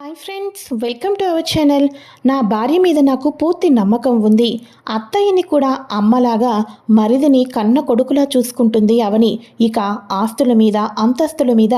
Hi friends welcome to our channel నా భార్య మీద నాకు పూర్తి నమ్మకం ఉంది. అత్తయ్యని కూడా అమ్మలాగా మరిదిని కన్న కొడుకులా చూసుకుంటుంది అవని. ఇక ఆస్తుల మీద అంతస్తుల మీద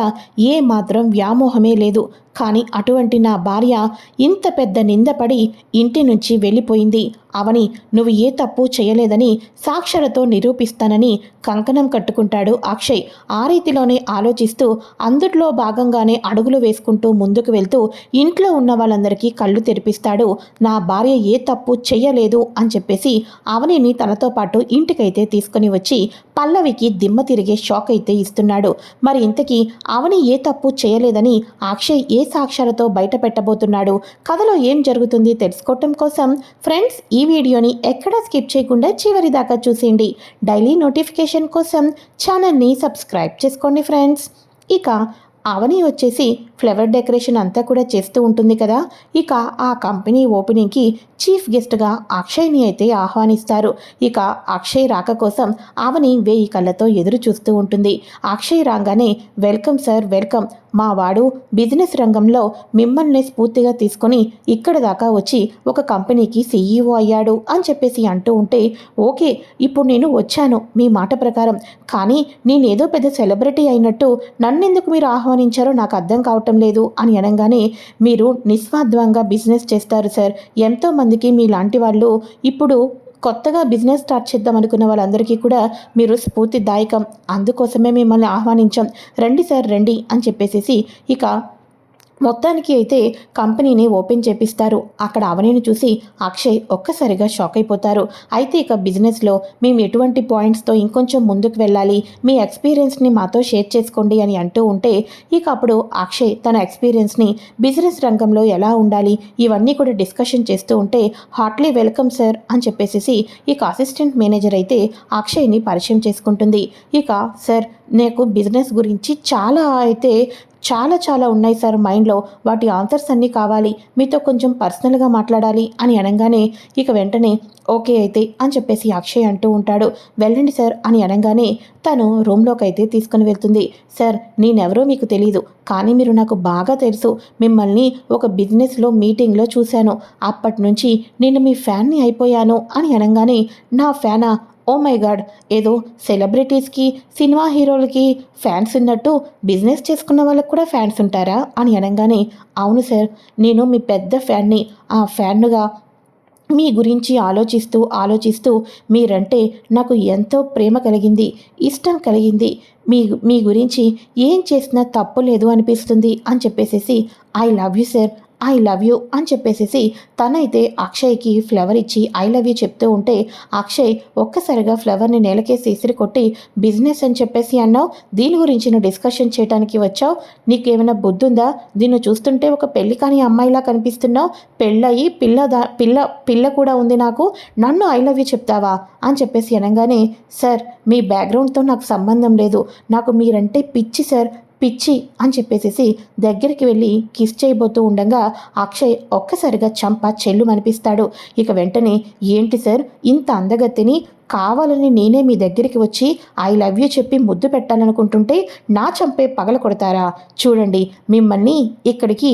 ఏ మాత్రం వ్యామోహమే లేదు. కానీ అటువంటి నా భార్య ఇంత పెద్ద నిందపడి ఇంటి నుంచి వెళ్ళిపోయింది. అవని నువ్వు ఏ తప్పు చేయలేదని సాక్షరతో నిరూపిస్తానని కంకణం కట్టుకుంటాడు అక్షయ్. ఆ రీతిలోనే ఆలోచిస్తూ అందుట్లో భాగంగానే అడుగులు వేసుకుంటూ ముందుకు వెళ్తూ ఇంట్లో ఉన్న వాళ్ళందరికీ కళ్ళు తెరిపిస్తాడు. నా భార్య ఏ తప్పు చెయ్యలేదు అని చెప్పేసి అవనిని తనతో పాటు ఇంటికైతే తీసుకొని వచ్చి పల్లవికి దిమ్మ తిరిగే షాక్ అయితే ఇస్తున్నాడు. మరి ఇంతకీ అవని ఏ తప్పు చేయలేదని అక్షయ్ ఏ సాక్ష్యాలతో బయట పెట్టబోతున్నాడు కథలో ఏం జరుగుతుంది తెలుసుకోవటం కోసం ఫ్రెండ్స్ ఈ వీడియోని ఎక్కడా స్కిప్ చేయకుండా చివరి దాకా చూసేయండి. డైలీ నోటిఫికేషన్ కోసం ఛానల్ని సబ్స్క్రైబ్ చేసుకోండి ఫ్రెండ్స్. ఇక అవని వచ్చేసి ఫ్లవర్ డెకరేషన్ అంతా కూడా చేస్తూ ఉంటుంది కదా. ఇక ఆ కంపెనీ ఓపెనింగ్కి చీఫ్ గెస్ట్గా అక్షయ్ని అయితే ఆహ్వానిస్తారు. ఇక అక్షయ్ రాక కోసం అవని వేయి కళ్ళతో ఎదురు చూస్తూ ఉంటుంది. అక్షయ్ రాగానే వెల్కమ్ సార్ వెల్కమ్. మా వాడు బిజినెస్ రంగంలో మిమ్మల్ని స్ఫూర్తిగా తీసుకొని ఇక్కడ దాకా వచ్చి ఒక కంపెనీకి సీఈఓ అయ్యాడు అని చెప్పేసి అంటూ ఉంటే ఓకే ఇప్పుడు నేను వచ్చాను మీ మాట ప్రకారం. కానీ నేనేదో పెద్ద సెలబ్రిటీ అయినట్టు నన్నెందుకు మీరు ఆహ్వానించారో నాకు అర్థం కావటం లేదు అని అనగానే మీరు నిస్వార్థంగా బిజినెస్ చేస్తారు సార్. ఎంతోమందికి మీలాంటి వాళ్ళు ఇప్పుడు కొత్తగా బిజినెస్ స్టార్ట్ చేద్దాం అనుకున్న వాళ్ళందరికీ కూడా మీరు స్ఫూర్తిదాయకం. అందుకోసమే మిమ్మల్ని ఆహ్వానించాం. రండి సార్ రండి అని చెప్పేసేసి ఇక మొత్తానికి అయితే కంపెనీని ఓపెన్ చేపిస్తారు. అక్కడ అవనిని చూసి అక్షయ్ ఒక్కసారిగా షాక్ అయిపోతారు. అయితే ఇక బిజినెస్లో మేము ఎటువంటి పాయింట్స్తో ఇంకొంచెం ముందుకు వెళ్ళాలి మీ ఎక్స్పీరియన్స్ని మాతో షేర్ చేసుకోండి అని అంటూ ఉంటే ఇక అప్పుడు అక్షయ్ తన ఎక్స్పీరియన్స్ని బిజినెస్ రంగంలో ఎలా ఉండాలి ఇవన్నీ కూడా డిస్కషన్ చేస్తూ ఉంటే హార్ట్లీ వెల్కమ్ సార్ అని చెప్పేసి ఇక అసిస్టెంట్ మేనేజర్ అయితే అక్షయ్ని పరిచయం చేసుకుంటుంది. ఇక సార్ నాకు బిజినెస్ గురించి చాలా అయితే చాలా చాలా ఉన్నాయి సార్ మైండ్లో. వాటి ఆన్సర్స్ అన్నీ కావాలి. మీతో కొంచెం పర్సనల్గా మాట్లాడాలి అని అనగానే ఇక వెంటనే ఓకే అయితే అని చెప్పేసి అక్షయ్ అంటూ ఉంటాడు. వెళ్ళండి సార్ అని అనగానే తను రూమ్లోకి అయితే తీసుకుని వెళ్తుంది. సార్ నేనెవరో మీకు తెలీదు కానీ మీరు నాకు బాగా తెలుసు. మిమ్మల్ని ఒక బిజినెస్లో మీటింగ్లో చూశాను. అప్పటి నుంచి నేను మీ ఫ్యాన్ని అయిపోయాను అని అనగానే నా ఫ్యానా? ఓ మై గాడ్ ఏదో సెలబ్రిటీస్కి సినిమా హీరోలకి ఫ్యాన్స్ ఉన్నట్టు బిజినెస్ చేసుకున్న వాళ్ళకు కూడా ఫ్యాన్స్ ఉంటారా? అని అనగానే అవును సార్ నేను మీ పెద్ద ఫ్యాన్ని ఆ ఫ్యాన్గా మీ గురించి ఆలోచిస్తూ ఆలోచిస్తూ మీరంటే నాకు ఎంతో ప్రేమ కలిగింది ఇష్టం కలిగింది. మీ మీ గురించి ఏం చేసినా తప్పు లేదు అనిపిస్తుంది అని చెప్పేసేసి I love you sir. I love you అని చెప్పేసేసి తనైతే అక్షయ్కి ఫ్లవర్ ఇచ్చి ఐ లవ్ యూ చెప్తూ ఉంటే అక్షయ్ ఒక్కసారిగా ఫ్లవర్ని నేలకేసి ఇసిరి కొట్టి బిజినెస్ అని చెప్పేసి అన్నావు? దీని గురించి నువ్వు డిస్కషన్ చేయడానికి వచ్చావు? నీకేమైనా బుద్ధి ఉందా దీన్ని చూస్తుంటే ఒక పెళ్ళి కాని అమ్మాయిలా కనిపిస్తున్నావు? పెళ్ళయి పిల్ల దా పిల్ల పిల్ల కూడా ఉంది నాకు. నన్ను ఐ లవ్ యూ చెప్తావా? అని చెప్పేసి అనగానే సార్ మీ బ్యాక్గ్రౌండ్తో నాకు సంబంధం లేదు. నాకు మీరంటే పిచ్చి సార్. పిచ్చి అని చెప్పేసేసి దగ్గరికి వెళ్ళి కిస్ చేయబోతూ ఉండగా అక్షయ్ ఒక్కసారిగా చంప చెల్లు అనిపిస్తాడు ఇక వెంటనే ఏంటి సార్? ఇంత అందగత్తిని? కావాలని నేనే మీ దగ్గరికి వచ్చి ఐ లవ్ యూ చెప్పి ముద్దు పెట్టాలనుకుంటుంటే నా చంపే పగల కొడతారా? చూడండి మిమ్మల్ని ఇక్కడికి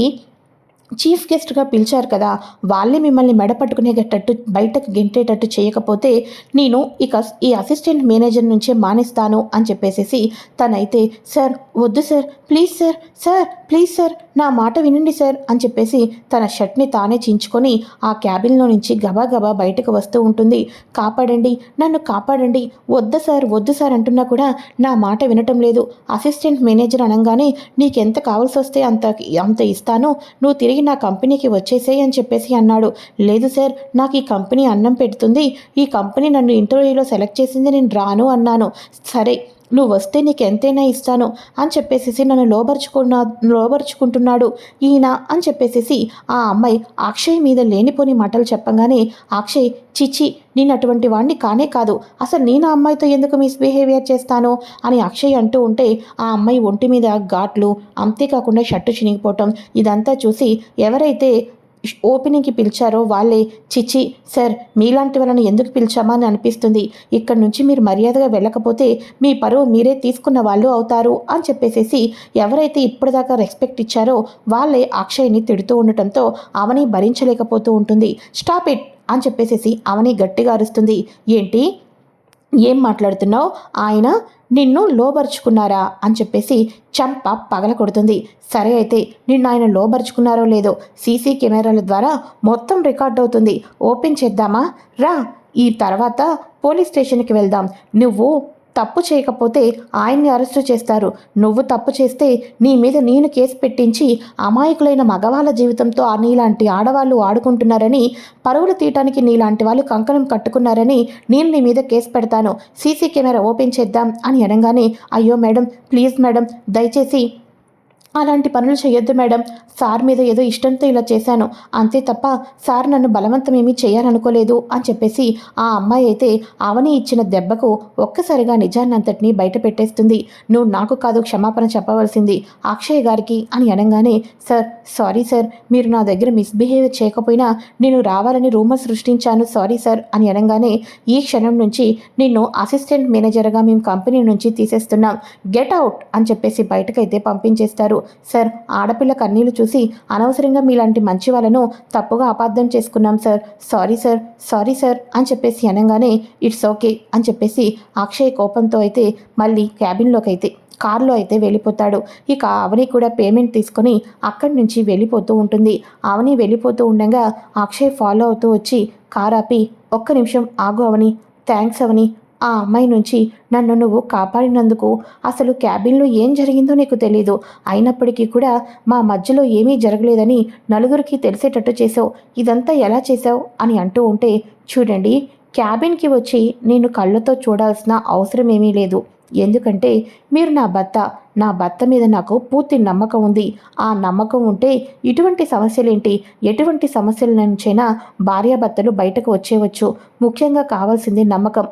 చీఫ్ గెస్ట్గా పిలిచారు కదా వాళ్ళే మిమ్మల్ని మెడ పట్టుకునేటట్టు బయటకు గెంటేటట్టు చేయకపోతే నేను ఇక ఈ అసిస్టెంట్ మేనేజర్ నుంచే మానేస్తాను అని చెప్పేసేసి తనైతే సార్ వద్దు sir please sir sir please sir నా మాట వినండి సార్ అని చెప్పేసి తన షర్ట్ని తానే చించుకొని ఆ క్యాబిన్లో నుంచి గబా గబా బయటకు వస్తూ ఉంటుంది. కాపాడండి నన్ను కాపాడండి. వద్దు సార్ వద్దు సార్ అంటున్నా కూడా నా మాట వినటం లేదు. అసిస్టెంట్ మేనేజర్ అనగానే నీకెంత కావాల్సి వస్తే అంత అంత ఇస్తాను. నువ్వు తిరిగి నా కంపెనీకి వచ్చేసేయి అని చెప్పేసి అన్నాడు. లేదు సార్ నాకు ఈ కంపెనీ అన్నం పెడుతుంది. ఈ కంపెనీ నన్ను ఇంటర్వ్యూలో సెలెక్ట్ చేసింది నేను రాను అన్నాను. సరే నువ్వు వస్తే నీకు ఎంతైనా ఇస్తాను అని చెప్పేసి నన్ను లోబరుచుకున్నా లోబరుచుకుంటున్నాడు ఈయన అని చెప్పేసి ఆ అమ్మాయి అక్షయ్ మీద లేనిపోని మాటలు చెప్పగానే అక్షయ్ చిచ్చి నేను అటువంటి వాడిని కానే కాదు. అసలు నేను ఆ అమ్మాయితో ఎందుకు మిస్బిహేవియర్ చేస్తాను? అని అక్షయ్ అంటూ ఉంటే ఆ అమ్మాయి ఒంటి మీద ఘాట్లు అంతేకాకుండా షర్టు చినిగిపోవటం ఇదంతా చూసి ఎవరైతే ఓపెనింగ్కి పిలిచారో వాళ్ళే చిచ్చి సార్ మీలాంటి వాళ్ళని ఎందుకు పిలిచామా అని అనిపిస్తుంది. ఇక్కడ నుంచి మీరు మర్యాదగా వెళ్ళకపోతే మీ పరువు మీరే తీసుకున్న వాళ్ళు అవుతారు అని చెప్పేసేసి ఎవరైతే ఇప్పటిదాకా రెస్పెక్ట్ ఇచ్చారో వాళ్ళే అక్షయ్ని తిడుతూ ఉండటంతో అవని భరించలేకపోతూ ఉంటుంది. స్టాప్ ఇట్ అని చెప్పేసేసి అవని గట్టిగా అరుస్తుంది. ఏంటి? ఏం మాట్లాడుతున్నావు? ఆయన నిన్ను లోబరుచుకున్నారా? అని చెప్పేసి చంప పగల కొడుతుంది. సరే అయితే నిన్ను ఆయన లోబరుచుకున్నారో లేదో సీసీ కెమెరాల ద్వారా మొత్తం రికార్డ్ అవుతుంది. ఓపెన్ చేద్దామా? రా ఈ తర్వాత పోలీస్ స్టేషన్కి వెళ్దాం. నువ్వు తప్పు చేయకపోతే ఆయన్ని అరెస్టు చేస్తారు. నువ్వు తప్పు చేస్తే నీ మీద నేను కేసు పెట్టించి అమాయకులైన మగవాళ్ళ జీవితంతో ఆ నీలాంటి ఆడవాళ్ళు ఆడుకుంటున్నారని పరువులు తీయటానికి నీలాంటి వాళ్ళు కంకణం కట్టుకున్నారని నేను నీ మీద కేసు పెడతాను. సీసీ కెమెరా ఓపెన్ చేద్దాం అని అనగానే అయ్యో మేడం ప్లీజ్ మేడం దయచేసి అలాంటి పనులు చేయొద్దు మేడం. సార్ మీద ఏదో ఇష్టంతో ఇలా చేశాను. అంతే తప్ప సార్ నన్ను బలవంతమేమీ చేయాలనుకోలేదు అని చెప్పేసి ఆ అమ్మాయి అయితే అవని ఇచ్చిన దెబ్బకు ఒక్కసారిగా నిజాన్నంతటినీ బయట పెట్టేస్తుంది. నువ్వు నాకు కాదు క్షమాపణ చెప్పవలసింది అక్షయ్ గారికి అని అనగానే సార్ సారీ సార్ మీరు నా దగ్గర మిస్బిహేవ్ చేయకపోయినా నేను రావాలని రూమర్ సృష్టించాను సారీ సార్ అని అనగానే ఈ క్షణం నుంచి నిన్ను అసిస్టెంట్ మేనేజర్గా మేము కంపెనీ నుంచి తీసేస్తున్నాం. గెట్ అవుట్ అని చెప్పేసి బయటకైతే పంపించేస్తారు. సార్ ఆడపిల్ల కన్నీళ్ళు చూసి అనవసరంగా మీలాంటి మంచి వాళ్ళను తప్పుగా అపార్థం చేసుకున్నాం sir. Sorry sir sorry sir అని చెప్పేసి అనగానే ఇట్స్ ఓకే అని చెప్పేసి అక్షయ్ కోపంతో అయితే మళ్ళీ క్యాబిన్లోకి అయితే కారులో అయితే వెళ్ళిపోతాడు. ఇక అవని కూడా పేమెంట్ తీసుకొని అక్కడి నుంచి వెళ్ళిపోతూ ఉంటుంది. అవని వెళ్ళిపోతూ ఉండగా అక్షయ్ ఫాలో అవుతూ వచ్చి కారు ఆపి ఒక్క నిమిషం ఆగు అవని థ్యాంక్స్ అవని ఆ అమ్మాయి నుంచి నన్ను నువ్వు కాపాడినందుకు అసలు క్యాబిన్లో ఏం జరిగిందో నీకు తెలీదు. అయినప్పటికీ కూడా మా మధ్యలో ఏమీ జరగలేదని నలుగురికి తెలిసేటట్టు చేసావు ఇదంతా ఎలా చేసావు అని అంటూ ఉంటే చూడండి క్యాబిన్కి వచ్చి నేను కళ్ళతో చూడాల్సిన అవసరం ఏమీ లేదు. ఎందుకంటే మీరు నా భర్త. నా భర్త మీద నాకు పూర్తి నమ్మకం ఉంది. ఆ నమ్మకం ఉంటే ఇటువంటి సమస్యలేంటి? ఎటువంటి సమస్యల నుంచైనా భార్యాభర్తలు బయటకు వచ్చేవచ్చు. ముఖ్యంగా కావాల్సింది నమ్మకం.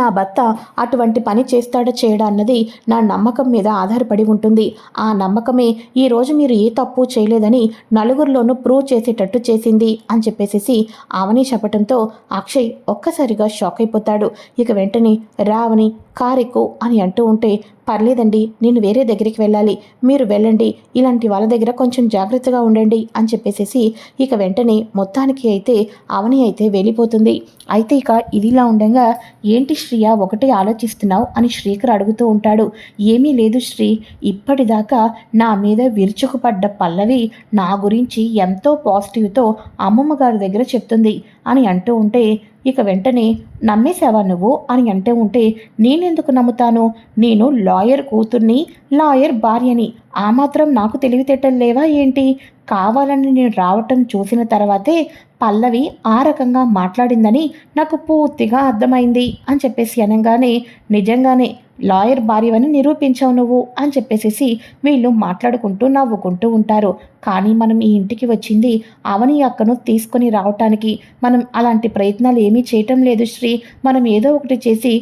నా భర్త అటువంటి పని చేస్తాడో చేయడా అన్నది నా నమ్మకం మీద ఆధారపడి ఉంటుంది. ఆ నమ్మకమే ఈరోజు మీరు ఏ తప్పు చేయలేదని నలుగురిలోనూ ప్రూవ్ చేసేటట్టు చేసింది అని చెప్పేసి ఆవని చెప్పటంతో అక్షయ్ ఒక్కసారిగా షాక్ అయిపోతాడు. ఇక వెంటనే రావని కారెక్కు అని అంటూ ఉంటే పర్లేదండి నేను వేరే దగ్గరికి వెళ్ళాలి. మీరు వెళ్ళండి ఇలాంటి వాళ్ళ దగ్గర కొంచెం జాగ్రత్తగా ఉండండి అని చెప్పేసేసి ఇక వెంటనే మొత్తానికి అయితే అవని అయితే వెళ్ళిపోతుంది. అయితే ఇక ఇదిలా ఉండగా ఏంటి శ్రీయ ఒకటే ఆలోచిస్తున్నావు అని శ్రీకర్ అడుగుతూ ఉంటాడు. ఏమీ లేదు శ్రీ ఇప్పటిదాకా నా మీద విరుచుకుపడ్డ పల్లవి నా గురించి ఎంతో పాజిటివ్తో అమ్మమ్మ గారి దగ్గర చెప్తుంది అని అంటూ ఉంటే ఇక వెంటనే నమ్మేశావా నువ్వు అని అంటే ఉంటే నేనెందుకు నమ్ముతాను? నేను లాయర్ కూతుర్ని లాయర్ భార్యని. ఆ మాత్రం నాకు తెలివితేటలు లేవా ఏంటి? కావాలని నేను రావటం చూసిన తర్వాతే పల్లవి ఆ రకంగా మాట్లాడిందని నాకు పూర్తిగా అర్థమైంది అని చెప్పేసి అనగానే నిజంగానే లాయర్ భార్యవని నిరూపించావు నువ్వు అని చెప్పేసేసి వీళ్ళు మాట్లాడుకుంటూ నవ్వుకుంటూ ఉంటారు. కానీ మనం ఈ ఇంటికి వచ్చింది అవని అక్కను తీసుకొని రావటానికి మనం అలాంటి ప్రయత్నాలు ఏమీ చేయటం లేదు శ్రీ. మనం ఏదో ఒకటి చేసి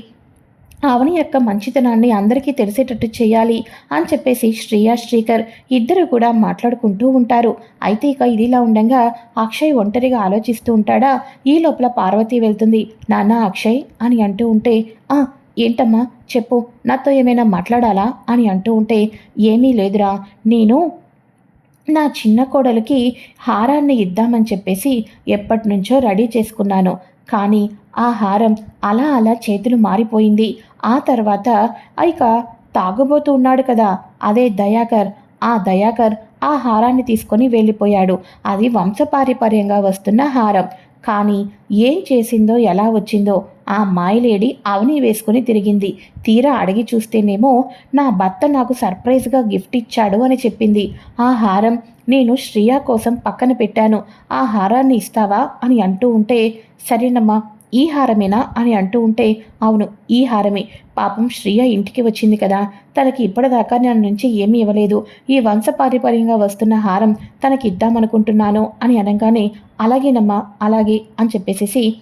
అవని యొక్క మంచితనాన్ని అందరికీ తెలిసేటట్టు చేయాలి అని చెప్పేసి శ్రేయ శ్రీకర్ ఇద్దరు కూడా మాట్లాడుకుంటూ ఉంటారు. అయితే ఇక ఇదిలా ఉండగా అక్షయ్ ఒంటరిగా ఆలోచిస్తూ ఉంటాడా? ఈ లోపల పార్వతి వెళ్తుంది. నాన్న అక్షయ్ అని అంటూ ఉంటే ఆ ఏంటమ్మా చెప్పు నాతో ఏమైనా మాట్లాడాలా? అని అంటూ ఉంటే ఏమీ లేదురా నేను నా చిన్న కోడలికి హారాన్ని ఇద్దామని చెప్పేసి ఎప్పటి నుంచో రెడీ చేసుకున్నాను. కానీ ఆ హారం అలా అలా చేతులు మారిపోయింది. ఆ తర్వాత ఇక తాగుబోతూ ఉన్నాడు కదా అదే దయాకర్. ఆ దయాకర్ ఆ హారాన్ని తీసుకొని వెళ్ళిపోయాడు. అది వంశపారిపర్యంగా వస్తున్న హారం. కానీ ఏం చేసిందో ఎలా వచ్చిందో ఆ మాయలేడి అవని వేసుకుని తిరిగింది. తీరా అడిగి చూస్తేనేమో నా భర్త నాకు సర్ప్రైజ్గా గిఫ్ట్ ఇచ్చాడు అని చెప్పింది. ఆ హారం నేను శ్రియా కోసం పక్కన పెట్టాను. ఆ హారాన్ని ఇస్తావా? అని అంటూ ఉంటే సరేనమ్మా ఈ హారమేనా? అని అంటూ ఉంటే అవును ఈ హారమే. పాపం శ్రియ ఇంటికి వచ్చింది కదా. తనకి ఇప్పటిదాకా నన్ను నుంచి ఏమీ ఇవ్వలేదు. ఈ వంశపారిపర్యంగా వస్తున్న హారం తనకి ఇద్దామనుకుంటున్నాను అని అనగానే అలాగేనమ్మా అలాగే అని చెప్పేసేసి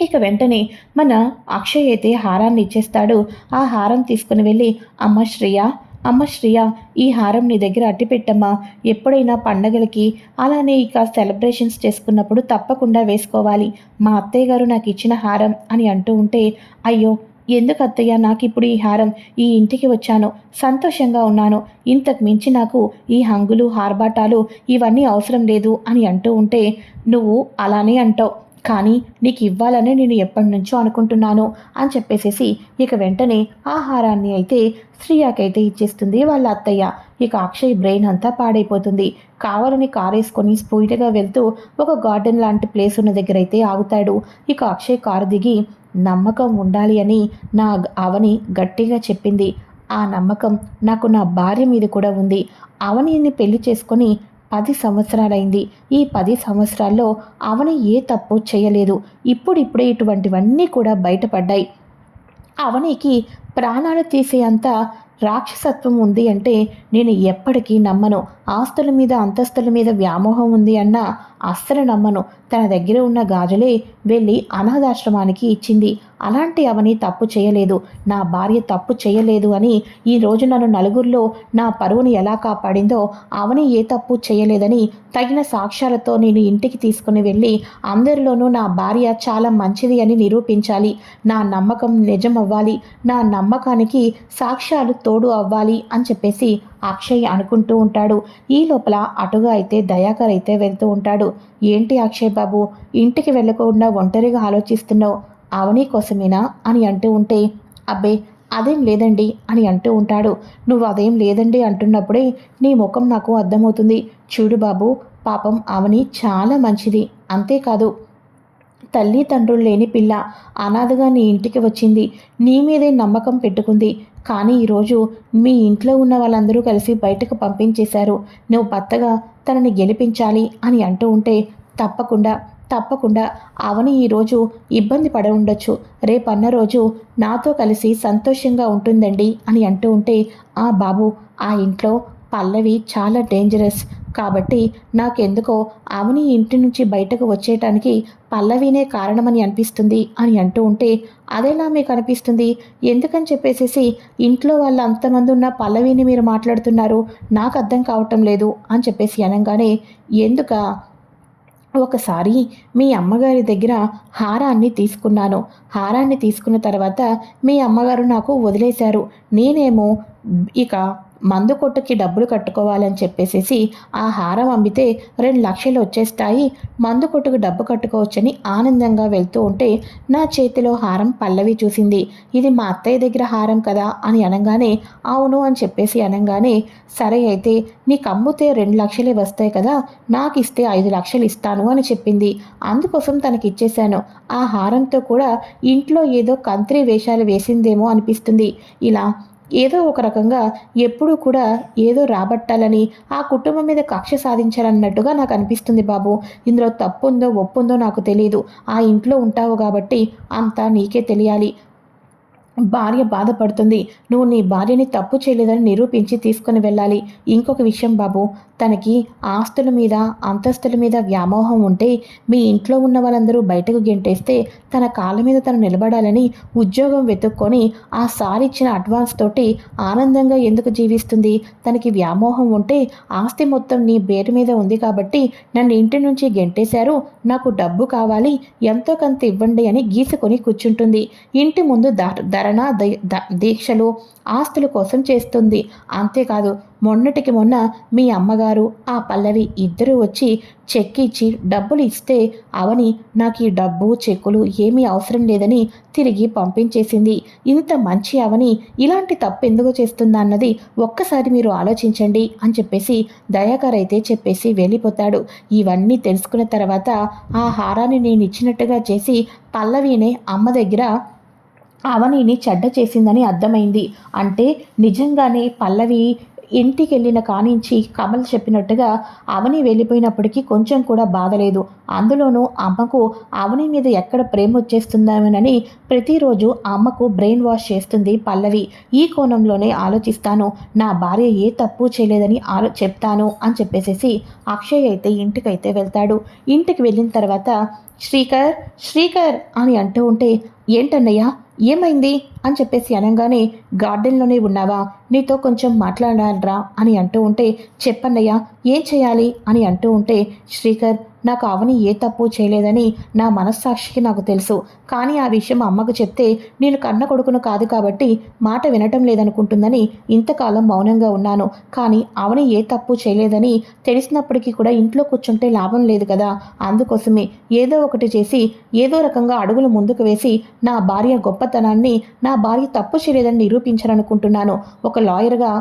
ఇక వెంటనే మన అక్షయ్ అయితే హారాన్ని ఇచ్చేస్తాడు. ఆ హారం తీసుకుని వెళ్ళి అమ్మ శ్రియ అమ్మ శ్రియ ఈ హారం నీ దగ్గర అట్టిపెట్టమ్మా ఎప్పుడైనా పండగలకి అలానే ఇక సెలబ్రేషన్స్ చేసుకున్నప్పుడు తప్పకుండా వేసుకోవాలి. మా అత్తయ్య గారు నాకు ఇచ్చిన హారం అని అంటూ ఉంటే అయ్యో ఎందుకు అత్తయ్య నాకు ఇప్పుడు ఈ హారం? ఈ ఇంటికి వచ్చాను సంతోషంగా ఉన్నాను. ఇంతకు మించి నాకు ఈ హంగులు హార్బాటాలు ఇవన్నీ అవసరం లేదు అని అంటూ ఉంటే నువ్వు అలానే అంటావు. కానీ నీకు ఇవ్వాలని నేను ఎప్పటి నుంచో అనుకుంటున్నాను అని చెప్పేసేసి ఇక వెంటనే ఆహారాన్ని అయితే శ్రీయాకైతే ఇచ్చేస్తుంది వాళ్ళ అత్తయ్య. ఇక అక్షయ్ బ్రెయిన్ అంతా పాడైపోతుంది. కావాలని కారేసుకొని స్పీడ్గా వెళ్తూ ఒక గార్డెన్ లాంటి ప్లేస్ ఉన్న దగ్గర అయితే ఆగుతాడు. ఇక అక్షయ్ కారు దిగి నమ్మకం ఉండాలి అని నా అవని గట్టిగా చెప్పింది. ఆ నమ్మకం నాకు నా భార్య మీద కూడా ఉంది. అవనిని పెళ్ళి చేసుకొని పది సంవత్సరాలైంది. ఈ పది సంవత్సరాల్లో అవని ఏ తప్పు చేయలేదు. ఇప్పుడిప్పుడే ఇటువంటివన్నీ కూడా బయటపడ్డాయి. అవనికి ప్రాణాలు తీసే అంత రాక్షసత్వం ఉంది అంటే నేను ఎప్పటికీ నమ్మను. ఆస్తుల మీద అంతస్తుల మీద వ్యామోహం ఉంది అన్న అస్సలు నమ్మను. తన దగ్గర ఉన్న గాజులే వెళ్ళి అనాథాశ్రమానికి ఇచ్చింది. అలాంటి అవని తప్పు చేయలేదు. నా భార్య తప్పు చేయలేదు అని ఈ రోజు నన్ను నలుగురిలో నా పరువుని ఎలా కాపాడిందో అవని ఏ తప్పు చేయలేదని తగిన సాక్ష్యాలతో నేను ఇంటికి తీసుకుని వెళ్ళి అందరిలోనూ నా భార్య చాలా మంచిది అని నిరూపించాలి. నా నమ్మకం నిజం అవ్వాలి నా నమ్మకానికి సాక్ష్యాలు తోడు అవ్వాలి అని చెప్పేసి అక్షయ్ అనుకుంటూ ఉంటాడు. ఈ లోపల అటుగా అయితే దయాకర్ అయితే వెళ్తూ ఉంటాడు. ఏంటి అక్షయ్ బాబు? ఇంటికి వెళ్ళకుండా ఒంటరిగా ఆలోచిస్తున్నావు. అవని కోసమేనా? అని అంటూ ఉంటే అబ్బే అదేం లేదండి అని అంటూ ఉంటాడు. నువ్వు అదేం లేదండి అంటున్నప్పుడే నీ ముఖం నాకు అర్థమవుతుంది. చూడు బాబు పాపం అవని చాలా మంచిది. అంతేకాదు తల్లి తండ్రులు లేని పిల్ల అనాథగా నీ ఇంటికి వచ్చింది. నీ మీదే నమ్మకం పెట్టుకుంది. కానీ ఈరోజు మీ ఇంట్లో ఉన్న వాళ్ళందరూ కలిసి బయటకు పంపించేశారు. నువ్వు భర్తగా తనని గెలిపించాలి అని అంటూ ఉంటే తప్పకుండా తప్పకుండా అవని ఈరోజు ఇబ్బంది పడ ఉండొచ్చు. రేపన్న రోజు నాతో కలిసి సంతోషంగా ఉంటుందండి అని అంటూ ఉంటే ఆ బాబు ఆ ఇంట్లో పల్లవి చాలా డేంజరస్ కాబట్టి నాకెందుకో అవని ఇంటి నుంచి బయటకు వచ్చేయటానికి పల్లవినే కారణమని అనిపిస్తుంది అని అంటూ ఉంటే అదేలా మీకు అనిపిస్తుంది? ఎందుకని చెప్పేసేసి ఇంట్లో వాళ్ళు అంతమంది ఉన్న పల్లవిని మీరు మాట్లాడుతున్నారు? నాకు అర్థం కావటం లేదు అని చెప్పేసి అనగానే ఎందుక? ఒకసారి మీ అమ్మగారి దగ్గర హారాన్ని తీసుకున్నాను. హారాన్ని తీసుకున్న తర్వాత మీ అమ్మగారు నాకు వదిలేశారు. నేనేమో ఇక మందు కొట్టుకి డబ్బులు కట్టుకోవాలని చెప్పేసేసి ఆ హారం అమ్మితే రెండు లక్షలు వచ్చేస్తాయి. మందు కొట్టుకు డబ్బు కట్టుకోవచ్చని ఆనందంగా వెళ్తూ ఉంటే నా చేతిలో హారం పల్లవి చూసింది. ఇది మా అత్తయ్య దగ్గర హారం కదా అని అనగానే అవును అని చెప్పేసి అనగానే సరే అయితే నీకు అమ్ముతే రెండు లక్షలే వస్తాయి కదా నాకు ఇస్తే ఐదు లక్షలు ఇస్తాను అని చెప్పింది. అందుకోసం తనకి ఇచ్చేశాను. ఆ హారంతో కూడా ఇంట్లో ఏదో కంత్రి వేషాలు వేసిందేమో అనిపిస్తుంది. ఇలా ఏదో ఒక రకంగా ఎప్పుడూ కూడా ఏదో రాబట్టాలని ఆ కుటుంబం మీద కక్ష సాధించాలన్నట్టుగా నాకు అనిపిస్తుంది బాబు. ఇందులో తప్పుందో ఒప్పుందో నాకు తెలియదు ఆ ఇంట్లో ఉంటావు కాబట్టి అంతా నీకే తెలియాలి. భార్య బాధపడుతుంది. నువ్వు నీ భార్యని తప్పు చేయలేదని నిరూపించి తీసుకుని వెళ్ళాలి. ఇంకొక విషయం బాబు. తనకి ఆస్తుల మీద అంతస్తుల మీద వ్యామోహం ఉంటే మీ ఇంట్లో ఉన్న వాళ్ళందరూ బయటకు గెంటేస్తే తన కాళ్ళ మీద తను నిలబడాలని ఉద్యోగం వెతుక్కొని ఆ సార్ ఇచ్చిన అడ్వాన్స్ తోటి ఆనందంగా ఎందుకు జీవిస్తుంది? తనకి వ్యామోహం ఉంటే ఆస్తి మొత్తం నీ పేరు మీద ఉంది కాబట్టి నన్ను ఇంటి నుంచి గెంటేశారు నాకు డబ్బు కావాలి ఎంతో కొంత ఇవ్వండి అని గీసుకొని కూర్చుంటుంది. ఇంటి ముందు ధరణ దీక్షలు ఆస్తుల కోసం చేస్తుంది. అంతేకాదు మొన్నటికి మొన్న మీ అమ్మగారు ఆ పల్లవి ఇద్దరూ వచ్చి చెక్ ఇచ్చి డబ్బులు ఇస్తే అవని నాకు ఈ డబ్బు చెక్కులు ఏమీ అవసరం లేదని తిరిగి పంపించేసింది. ఇంత మంచి అవని ఇలాంటి తప్పు ఎందుకు చేస్తుందా అన్నది ఒక్కసారి మీరు ఆలోచించండి అని చెప్పేసి దయాకర్ అయితే చెప్పేసి వెళ్ళిపోతాడు. ఇవన్నీ తెలుసుకున్న తర్వాత ఆ హారాన్ని నేను ఇచ్చినట్టుగా చేసి పల్లవినే అమ్మ దగ్గర అవనిని చెడ్డ చేసిందని అర్థమైంది. అంటే నిజంగానే పల్లవి ఇంటికి వెళ్ళిన కానించి కమల్ చెప్పినట్టుగా అవని వెళ్ళిపోయినప్పటికీ కొంచెం కూడా బాధలేదు. అందులోనూ అమ్మకు అవని మీద ఎక్కడ ప్రేమ వచ్చేస్తుందామోనని ప్రతిరోజు అమ్మకు బ్రెయిన్ వాష్ చేస్తుంది పల్లవి. ఈ కోణంలోనే ఆలోచిస్తాను నా భార్య ఏ తప్పు చేయలేదని ఆలో చెప్తాను అని చెప్పేసేసి అక్షయ్ అయితే ఇంటికైతే వెళ్తాడు. ఇంటికి వెళ్ళిన తర్వాత శ్రీకర్ శ్రీకర్ అని అంటూ ఉంటే ఏంటన్నయ్యా ఏమైంది? అని చెప్పేసి అనగానే గార్డెన్లోనే ఉన్నావా? నీతో కొంచెం మాట్లాడాలరా అని అంటూ ఉంటే చెప్పన్నయ్యా ఏం చేయాలి? అని అంటూ ఉంటే శ్రీకర్ నాకు అవని ఏ తప్పు చేయలేదని నా మనస్సాక్షికి నాకు తెలుసు. కానీ ఆ విషయం అమ్మకు చెప్తే నేను కన్న కొడుకును కాదు కాబట్టి మాట వినటం లేదనుకుంటుందని ఇంతకాలం మౌనంగా ఉన్నాను. కానీ అవని ఏ తప్పు చేయలేదని తెలిసినప్పటికీ కూడా ఇంట్లో కూర్చుంటే లాభం లేదు కదా. అందుకోసమే ఏదో ఒకటి చేసి ఏదో రకంగా అడుగులు ముందుకు వేసి నా భార్య గొప్పతనాన్ని నా భార్య తప్పు చేయలేదని నిరూపించాలనుకుంటున్నాను. ఒక లాయర్గా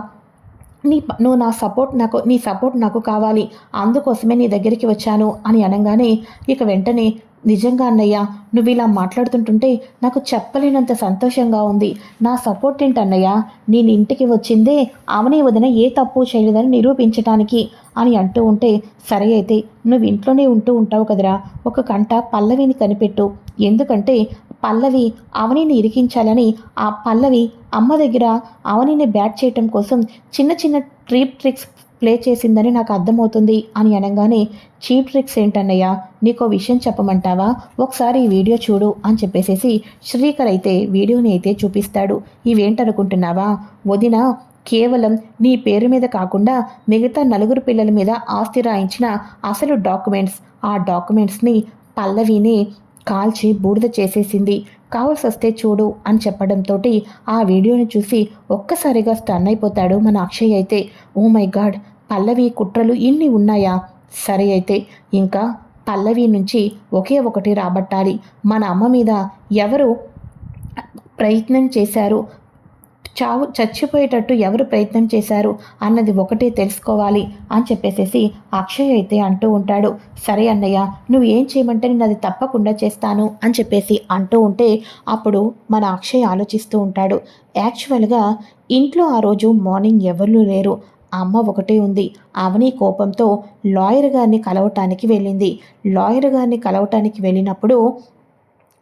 నీ నువ్వు నా సపోర్ట్ నాకు నీ సపోర్ట్ నాకు కావాలి. అందుకోసమే నీ దగ్గరికి వచ్చాను అని అనగానే ఇక వెంటనే నిజంగా అన్నయ్య నువ్వు ఇలా మాట్లాడుతుంటుంటే నాకు చెప్పలేనంత సంతోషంగా ఉంది. నా సపోర్ట్ ఏంటి అన్నయ్య? నేను ఇంటికి వచ్చిందే అవని వదిన ఏ తప్పు చేయలేదని నిరూపించటానికి. అని అంటూ ఉంటే సరే అయితే నువ్వు ఇంట్లోనే ఉంటూ ఉంటావు కదరా. ఒక కంట పల్లవిని కనిపెట్టు. ఎందుకంటే పల్లవి అవనిని ఇరికించాలని ఆ పల్లవి అమ్మ దగ్గర అవనిని బ్యాట్ చేయటం కోసం చిన్న చిన్న ట్రీప్ ట్రిక్స్ ప్లే చేసిందని నాకు అర్థమవుతుంది అని అనగానే చీప్ ట్రిక్స్ ఏంటన్నయ్య నీకో విషయం చెప్పమంటావా? ఒకసారి ఈ వీడియో చూడు అని చెప్పేసేసి శ్రీకర్ అయితే వీడియోని అయితే చూపిస్తాడు. ఇవేంటనుకుంటున్నావా? వదిన కేవలం నీ పేరు మీద కాకుండా మిగతా నలుగురు పిల్లల మీద ఆస్తి రాయించిన అసలు డాక్యుమెంట్స్ ఆ డాక్యుమెంట్స్ని పల్లవిని కాల్చి బూడిద చేసేసింది. కావాల్సి వస్తే చూడు అని చెప్పడంతో ఆ వీడియోని చూసి ఒక్కసారిగా స్టన్ అయిపోతాడు మన అక్షయ్ అయితే. ఓ మై గాడ్ పల్లవి కుట్రలు ఇన్ని ఉన్నాయా? సరే అయితే ఇంకా పల్లవి నుంచి ఒకే ఒకటి రాబట్టాలి. మన అమ్మ మీద ఎవరు ప్రయత్నం చేశారు? చావు చచ్చిపోయేటట్టు ఎవరు ప్రయత్నం చేశారు అన్నది ఒకటే తెలుసుకోవాలి అని చెప్పేసేసి అక్షయ్ అయితే అంటూ ఉంటాడు సరే అన్నయ్య నువ్వు ఏం చేయమంటే నేను అది తప్పకుండా చేస్తాను అని చెప్పేసి అంటూ ఉంటే అప్పుడు మన అక్షయ్ ఆలోచిస్తూ ఉంటాడు. యాక్చువల్గా ఇంట్లో ఆ రోజు మార్నింగ్ ఎవరు లేరు. అమ్మ ఒకటే ఉంది. అవని కోపంతో లాయర్ గారిని కలవటానికి వెళ్ళింది. లాయర్ గారిని కలవటానికి వెళ్ళినప్పుడు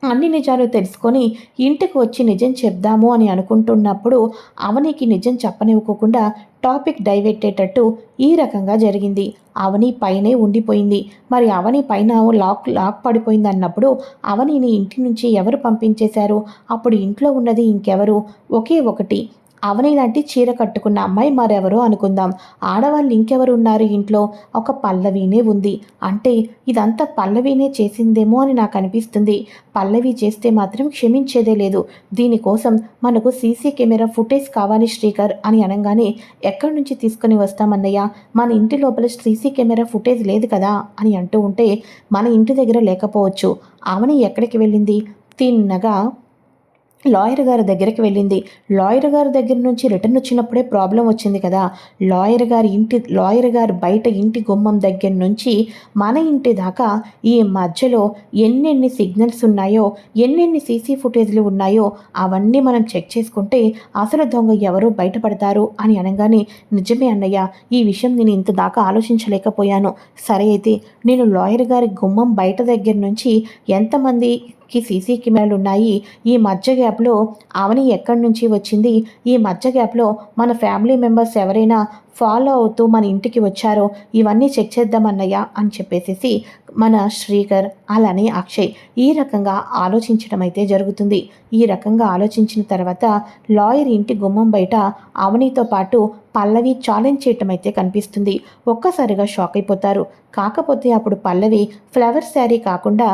అన్ని నిజాలు తెలుసుకొని ఇంటికి వచ్చి నిజం చెప్దాము అని అనుకుంటున్నప్పుడు అవనికి నిజం చెప్పనివ్వకుండా టాపిక్ డైవెట్టేటట్టు ఈ రకంగా జరిగింది. అవని పైనే ఉండిపోయింది. మరి అవని పైన లాక్ లాక్ పడిపోయింది అన్నప్పుడు అవనిని ఇంటి నుంచి ఎవరు పంపించేశారు? అప్పుడు ఇంట్లో ఉన్నది ఇంకెవరు? ఒకే ఒకటి. అవని లాంటి చీర కట్టుకున్న అమ్మాయి మరెవరో అనుకుందాం. ఆడవాళ్ళు ఇంకెవరు ఉన్నారు ఇంట్లో? ఒక పల్లవినే ఉంది. అంటే ఇదంతా పల్లవినే చేసిందేమో అని నాకు అనిపిస్తుంది. పల్లవి చేస్తే మాత్రం క్షమించేదే లేదు. దీనికోసం మనకు సీసీ కెమెరా ఫుటేజ్ కావాలి శ్రీకర్ అని అనగానే ఎక్కడి నుంచి తీసుకుని వస్తామన్నయ్య మన ఇంటి లోపల సీసీ కెమెరా ఫుటేజ్ లేదు కదా? అని అంటూ ఉంటే మన ఇంటి దగ్గర లేకపోవచ్చు. అవని ఎక్కడికి వెళ్ళింది? తిన్నగా లాయర్ గారి దగ్గరికి వెళ్ళింది. లాయర్ గారి దగ్గర నుంచి రిటర్న్ వచ్చినప్పుడే ప్రాబ్లం వచ్చింది కదా. లాయర్ గారి ఇంటి లాయర్ గారి బయట ఇంటి గుమ్మం దగ్గర నుంచి మన ఇంటి దాకా ఈ మధ్యలో ఎన్నెన్ని సిగ్నల్స్ ఉన్నాయో ఎన్నెన్ని సీసీ ఫుటేజ్లు ఉన్నాయో అవన్నీ మనం చెక్ చేసుకుంటే అసలు దొంగ ఎవరు బయటపడతారు అని అనగానే నిజమే అన్నయ్య ఈ విషయం నేను ఇంత దాకా ఆలోచించలేకపోయాను. సరే అయితే నేను లాయర్ గారి గుమ్మం బయట దగ్గర నుంచి ఎంతమంది కి సీసీ కెమెరాలు ఉన్నాయి. ఈ మధ్య గ్యాప్లో ఆమెని ఎక్కడి నుంచి వచ్చింది? ఈ మధ్య గ్యాప్లో మన ఫ్యామిలీ మెంబర్స్ ఎవరైనా ఫాలో అవుతూ మన ఇంటికి వచ్చారో? ఇవన్నీ చెక్ చేద్దామన్నయ్య అని చెప్పేసి మన శ్రీకర్ అలానే అక్షయ్ ఈ రకంగా ఆలోచించడం అయితే జరుగుతుంది. ఈ రకంగా ఆలోచించిన తర్వాత లాయర్ ఇంటి గుమ్మం బయట అవనితో పాటు పల్లవి ఛాలెంజ్ చేయటం అయితే కనిపిస్తుంది. ఒక్కసారిగా షాక్ అయిపోతారు. కాకపోతే అప్పుడు పల్లవి ఫ్లవర్ శారీ కాకుండా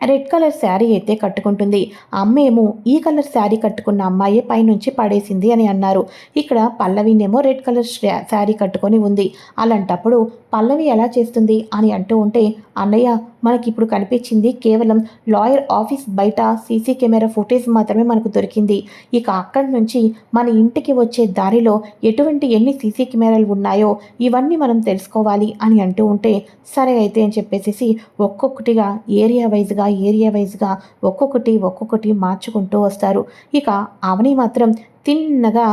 రెడ్ కలర్ శారీ అయితే కట్టుకుంటుంది. అమ్మేమో ఈ కలర్ శారీ కట్టుకున్న అమ్మాయి పైనుంచి పడేసింది అని అన్నారు. ఇక్కడ పల్లవినేమో రెడ్ కలర్ శారీ కట్టుకొని ఉంది. అలాంటప్పుడు పల్లవి ఎలా చేస్తుంది అని అంటూ ఉంటే అన్నయ్య మనకి ఇప్పుడు కనిపించింది కేవలం లాయర్ ఆఫీస్ బయట సీసీ కెమెరా ఫుటేజ్ మాత్రమే మనకు దొరికింది. ఇక అక్కడి నుంచి మన ఇంటికి వచ్చే దారిలో ఎటువంటి ఎన్ని సీసీ కెమెరాలు ఉన్నాయో ఇవన్నీ మనం తెలుసుకోవాలి అని అంటూ ఉంటే సరే అయితే అని చెప్పేసి ఒక్కొక్కటిగా ఏరియా వైజ్గా ఏరియా వైజ్గా ఒక్కొక్కటి ఒక్కొక్కటి మార్చుకుంటూ వస్తారు. ఇక అవని మాత్రం తిన్నగా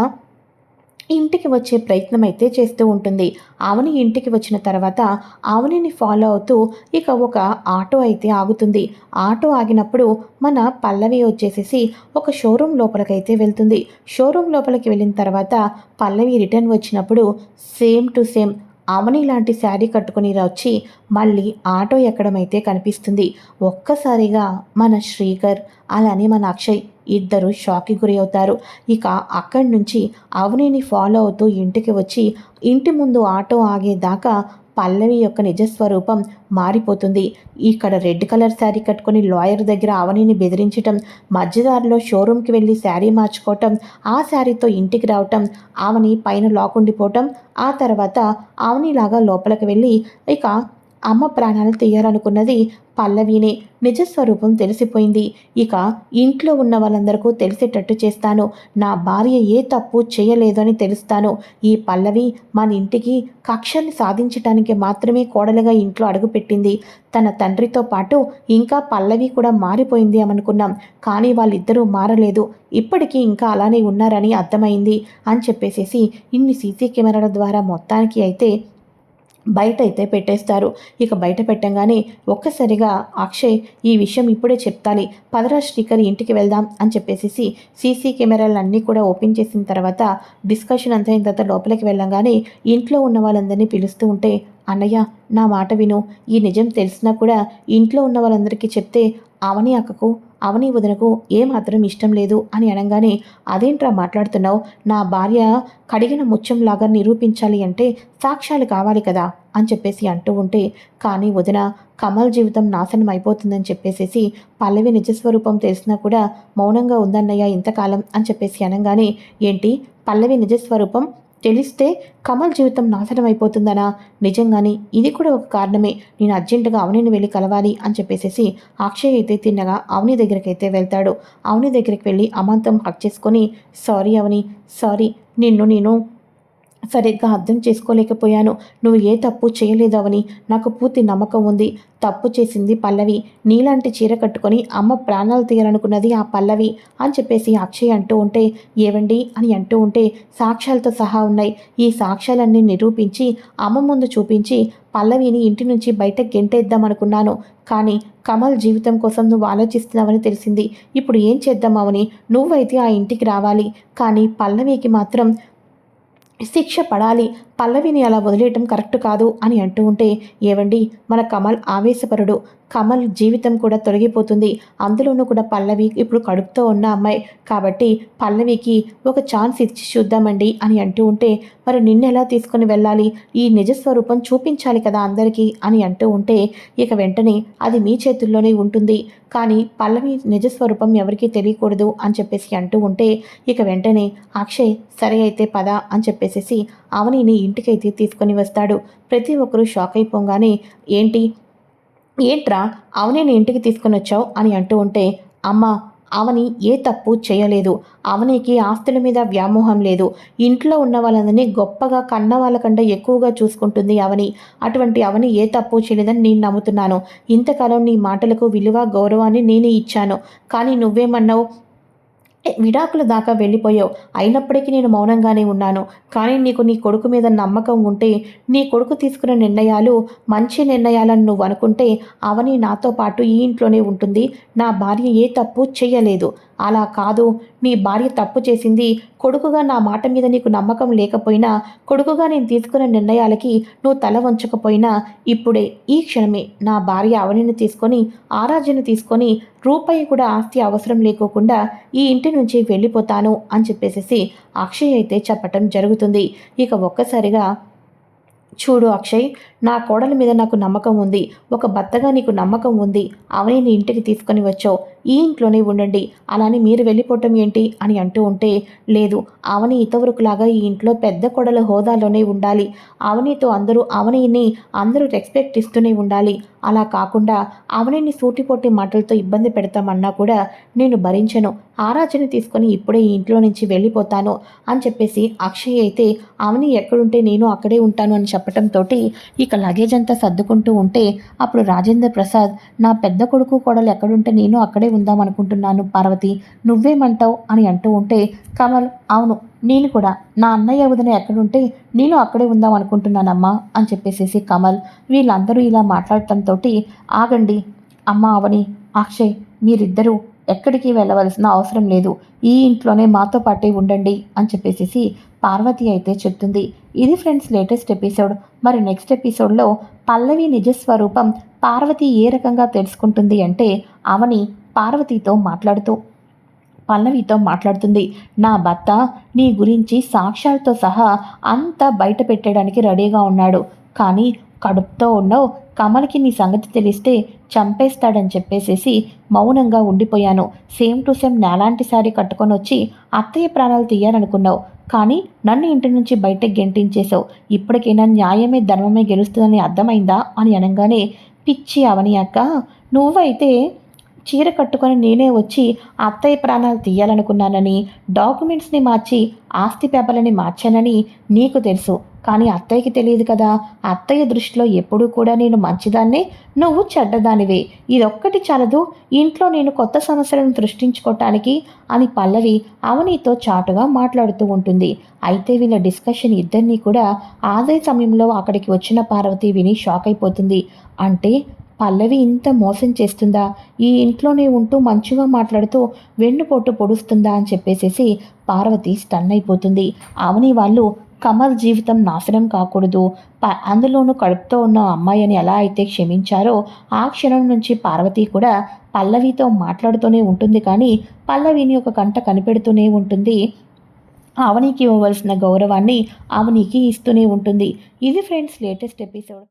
ఇంటికి వచ్చే ప్రయత్నం అయితే చేస్తూ ఉంటుంది. ఆవని ఇంటికి వచ్చిన తర్వాత ఆవనిని ఫాలో అవుతూ ఇక ఒక ఆటో అయితే ఆగుతుంది. ఆటో ఆగినప్పుడు మన పల్లవి వచ్చేసేసి ఒక షోరూమ్ లోపలికైతే వెళ్తుంది. షోరూమ్ లోపలికి వెళ్ళిన తర్వాత పల్లవి రిటర్న్ వచ్చినప్పుడు సేమ్ టు సేమ్ అవని లాంటి శారీ కట్టుకుని వచ్చి మళ్ళీ ఆటో ఎక్కడమైతే కనిపిస్తుంది ఒక్కసారిగా మన శ్రీకర్ అలానే మన అక్షయ్ ఇద్దరు షాక్కి గురి అవుతారు. ఇక అక్కడి నుంచి అవనిని ఫాలో అవుతూ ఇంటికి వచ్చి ఇంటి ముందు ఆటో ఆగేదాకా పల్లవి యొక్క నిజస్వరూపం మారిపోతుంది. ఇక్కడ రెడ్ కలర్ శారీ కట్టుకొని లాయర్ దగ్గర అవనిని బెదిరించటం మధ్యదారిలో షోరూమ్కి వెళ్ళి శారీ మార్చుకోవటం ఆ శారీతో ఇంటికి రావటం ఆవని పైన లాక్ ఉండిపోవటం ఆ తర్వాత ఆవనిలాగా లోపలికి వెళ్ళి ఇక అమ్మ ప్రాణాలు తీయాలనుకున్నది పల్లవినే. నిజస్వరూపం తెలిసిపోయింది. ఇక ఇంట్లో ఉన్న వాళ్ళందరికీ తెలిసేటట్టు చేస్తాను. నా భార్య ఏ తప్పు చేయలేదు అని తెలుస్తాను. ఈ పల్లవి మన ఇంటికి కక్షల్ని సాధించటానికి మాత్రమే కోడలుగా ఇంట్లో అడుగుపెట్టింది. తన తండ్రితో పాటు ఇంకా పల్లవి కూడా మారిపోయింది అనుకున్నాం కానీ వాళ్ళిద్దరూ మారలేదు. ఇప్పటికీ ఇంకా అలానే ఉన్నారని అర్థమైంది అని చెప్పేసేసి ఇన్ని సీసీ కెమెరాల ద్వారా మొత్తానికి అయితే బయట అయితే పెట్టేస్తారు. ఇక బయట పెట్టంగానే ఒక్కసారిగా అక్షయ్ ఈ విషయం ఇప్పుడే చెప్తాలి. పదరా శ్రీకర్ ఇంటికి వెళ్దాం అని చెప్పేసి సీసీ కెమెరాలు అన్నీ కూడా ఓపెన్ చేసిన తర్వాత డిస్కషన్ అంతా అయిన తర్వాత లోపలికి వెళ్ళంగానే ఇంట్లో ఉన్న వాళ్ళందరినీ పిలుస్తూ ఉంటే అన్నయ్య నా మాట విను. ఈ నిజం తెలిసినా కూడా ఇంట్లో ఉన్న వాళ్ళందరికీ చెప్తే అవని అక్కకు అవని వదనకు ఏమాత్రం ఇష్టం లేదు అని అనగానే అదేంట్రా మాట్లాడుతున్నావు? నా భార్య కడిగిన ముత్యంలాగా నిరూపించాలి అంటే సాక్ష్యాలు కావాలి కదా? అని చెప్పేసి అంటూ ఉంటే కానీ వదిన కమల్ జీవితం నాశనం అయిపోతుందని చెప్పేసేసి పల్లవి నిజస్వరూపం తెలిసినా కూడా మౌనంగా ఉందన్నయ్య ఇంతకాలం అని చెప్పేసి అనగానే ఏంటి? పల్లవి నిజస్వరూపం తెలిస్తే కమల్ జీవితం నాశనం అయిపోతుందనా నిజంగానే ఇది కూడా ఒక కారణమే. నేను అర్జెంటుగా అవనిని వెళ్ళి కలవాలి అని చెప్పేసి అక్షయ్ అయితే తిన్నగా అవని దగ్గరికి అయితే వెళ్తాడు. అవని దగ్గరికి వెళ్ళి అమాంతం హక్ చేసుకొని సారీ అవని సారీ నిన్ను నేను సరిగ్గా అర్థం చేసుకోలేకపోయాను. నువ్వు ఏ తప్పు చేయలేదవని నాకు పూర్తి నమ్మకం ఉంది. తప్పు చేసింది పల్లవి. నీలాంటి చీర కట్టుకొని అమ్మ ప్రాణాలు తీయాలనుకున్నది ఆ పల్లవి అని చెప్పేసి అక్షయ్ అంటూ ఉంటే ఏవండి? అని అంటూ ఉంటే సాక్ష్యాలతో సహా ఉన్నాయి. ఈ సాక్ష్యాలన్నీ నిరూపించి అమ్మ ముందు చూపించి పల్లవిని ఇంటి నుంచి బయట గెంటేద్దామనుకున్నాను. కానీ కమల్ జీవితం కోసం నువ్వు ఆలోచిస్తున్నావని తెలిసింది. ఇప్పుడు ఏం చేద్దామవని నువ్వైతే ఆ ఇంటికి రావాలి. కానీ పల్లవికి మాత్రం శిక్ష పడాలి. పల్లవిని అలా వదిలేయటం కరెక్ట్ కాదు అని అంటూ ఉంటే ఏవండి? మన కమల్ ఆవేశపరుడు. కమల్ జీవితం కూడా తొలగిపోతుంది. అందులోనూ కూడా పల్లవి ఇప్పుడు కడుపుతో ఉన్న అమ్మాయి. కాబట్టి పల్లవికి ఒక ఛాన్స్ ఇచ్చి చూద్దామండి అని అంటూ ఉంటే మరి నిన్నెలా తీసుకుని వెళ్ళాలి? ఈ నిజస్వరూపం చూపించాలి కదా అందరికీ అని అంటూ ఉంటే ఇక వెంటనే అది మీ చేతుల్లోనే ఉంటుంది. కానీ పల్లవి నిజస్వరూపం ఎవరికీ తెలియకూడదు అని చెప్పేసి అంటూ ఉంటే ఇక వెంటనే అక్షయ్ సరే అయితే పద అని చెప్పేసేసి అవనిని ఇంటికైతే తీసుకొని వస్తాడు. ప్రతి ఒక్కరూ షాక్ అయిపోగానే ఏంటి? ఏంట్రా? అవనిని ఇంటికి తీసుకొని వచ్చావు? అని అంటూ ఉంటే అమ్మ అవని ఏ తప్పు చేయలేదు. అవనికి ఆస్తుల మీద వ్యామోహం లేదు. ఇంట్లో ఉన్న వాళ్ళందరినీ గొప్పగా కన్న వాళ్ళకంటే ఎక్కువగా చూసుకుంటుంది అవని. అటువంటి అవని ఏ తప్పు చేయలేదని నేను నమ్ముతున్నాను. ఇంతకాలం నీ మాటలకు విలువ గౌరవాన్ని నేనే ఇచ్చాను. కానీ నువ్వేమన్నావు? విడాకుల దాకా వెళ్ళిపోయావు. అయినప్పటికీ నేను మౌనంగానే ఉన్నాను. కానీ నీకు నీ కొడుకు మీద నమ్మకం ఉంటే నీ కొడుకు తీసుకున్న నిర్ణయాలు మంచి నిర్ణయాలను నువ్వు అనుకుంటే అవని నాతో పాటు ఈ ఇంట్లోనే ఉంటుంది. నా భార్య ఏ తప్పు చేయలేదు. అలా కాదు నీ భార్య తప్పు చేసింది కొడుకుగా నా మాట మీద నీకు నమ్మకం లేకపోయినా కొడుకుగా నేను తీసుకున్న నిర్ణయాలకి నువ్వు తల వంచకపోయినా ఇప్పుడే ఈ క్షణమే నా భార్య అవనిని తీసుకొని ఆరాధ్యను తీసుకొని రూపాయి కూడా ఆస్తి అవసరం లేకోకుండా ఈ ఇంటి నుంచి వెళ్ళిపోతాను అని చెప్పేసి అక్షయ్ అయితే చెప్పటం జరుగుతుంది. ఇక ఒక్కసారిగా చూడు అక్షయ్ నా కోడల మీద నాకు నమ్మకం ఉంది. ఒక భర్తగా నీకు నమ్మకం ఉంది. అవని ఇంటికి తీసుకొని వచ్చావు. ఈ ఇంట్లోనే ఉండండి. అలానే మీరు వెళ్ళిపోవటం ఏంటి? అని అంటూ ఉంటే లేదు. అవని ఇతవరకులాగా ఈ ఇంట్లో పెద్ద కొడల హోదాలోనే ఉండాలి. అవనితో అందరూ అవనిని అందరూ రెస్పెక్ట్ ఇస్తూనే ఉండాలి. అలా కాకుండా అవనిని సూటిపోటి మాటలతో ఇబ్బంది పెడతామన్నా కూడా నేను భరించను. ఆరాచన తీసుకొని ఇప్పుడే ఈ ఇంట్లో నుంచి వెళ్ళిపోతాను అని చెప్పేసి అక్షయ్ అయితే అవని ఎక్కడుంటే నేను అక్కడే ఉంటాను అని చెప్పటంతో ఇక లగేజ్ అంతా సర్దుకుంటూ ఉంటే అప్పుడు రాజేంద్ర ప్రసాద్ నా పెద్ద కొడుకు కోడలు ఎక్కడుంటే నేను అక్కడే ఉందాం అనుకుంటున్నాను పార్వతి నువ్వేమంటావు? అని అంటూ ఉంటే కమల్ అవును నేను కూడా. నా అన్నయ్య వదిన ఎక్కడుంటే నేను అక్కడే ఉందాం అనుకుంటున్నానమ్మా అని చెప్పేసేసి కమల్ వీళ్ళందరూ ఇలా మాట్లాడటంతో ఆగండి అమ్మ అవని అక్షయ్ మీరిద్దరూ ఎక్కడికి వెళ్ళవలసిన అవసరం లేదు. ఈ ఇంట్లోనే మాతో పాటే ఉండండి అని చెప్పేసి పార్వతి అయితే చెప్తుంది ఇది ఫ్రెండ్స్ లేటెస్ట్ ఎపిసోడ్. మరి నెక్స్ట్ ఎపిసోడ్లో పల్లవి నిజస్వరూపం పార్వతి ఏ రకంగా తెలుసుకుంటుంది అంటే అవని పార్వతితో మాట్లాడుతూ పల్లవితో మాట్లాడుతుంది నా భర్త నీ గురించి సాక్ష్యాలతో సహా అంతా బయట పెట్టడానికి రెడీగా ఉన్నాడు. కానీ కడుపుతో ఉన్నావు కమల్కి నీ సంగతి తెలిస్తే చంపేస్తాడని చెప్పేసేసి మౌనంగా ఉండిపోయాను. సేమ్ టు సేమ్ నేలాంటి శారీ కట్టుకొని వచ్చి అత్తయ్య ప్రాణాలు తీయాలనుకున్నావు. కానీ నన్ను ఇంటి నుంచి బయటకు గెంటించేశావు. ఇప్పటికైనా న్యాయమే ధర్మమే గెలుస్తుందని అర్థమైందా? అని అనగానే పిచ్చి అవని అక్క నువ్వైతే చీర కట్టుకొని నేనే వచ్చి అత్తయ్య ప్రాణాలు తీయాలనుకున్నానని డాక్యుమెంట్స్ని మార్చి ఆస్తి పేపర్లని మార్చానని నీకు తెలుసు. కానీ అత్తయ్యకి తెలియదు కదా. అత్తయ్య దృష్టిలో ఎప్పుడూ కూడా నేను మంచిదాన్నే నువ్వు చెడ్డదానివే. ఇదొక్కటి చాలదు. ఇంట్లో నేను కొత్త సమస్యలను సృష్టించుకోవటానికి అని పల్లవి అవనితో చాటుగా మాట్లాడుతూ ఉంటుంది. అయితే వీళ్ళ డిస్కషన్ ఇద్దరినీ కూడా అదే సమయంలో అక్కడికి వచ్చిన పార్వతి విని షాక్ అయిపోతుంది. అంటే పల్లవి ఇంత మోసం చేస్తుందా? ఈ ఇంట్లోనే ఉంటూ మంచిగా మాట్లాడుతూ వెన్నుపోటు పొడుస్తుందా అని చెప్పేసేసి పార్వతి స్టన్ అయిపోతుంది. అవని వాళ్ళు కమల్ జీవితం నాశనం కాకూడదు. ప అందులోనూ కడుపుతో ఉన్న అమ్మాయిని ఎలా అయితే క్షమించారో ఆ క్షణం నుంచి పార్వతి కూడా పల్లవితో మాట్లాడుతూనే ఉంటుంది కానీ పల్లవిని ఒక కంట కనిపెడుతూనే ఉంటుంది. అవనికి ఇవ్వవలసిన గౌరవాన్ని అవనికి ఇస్తూనే ఉంటుంది. ఇది ఫ్రెండ్స్ లేటెస్ట్ ఎపిసోడ్.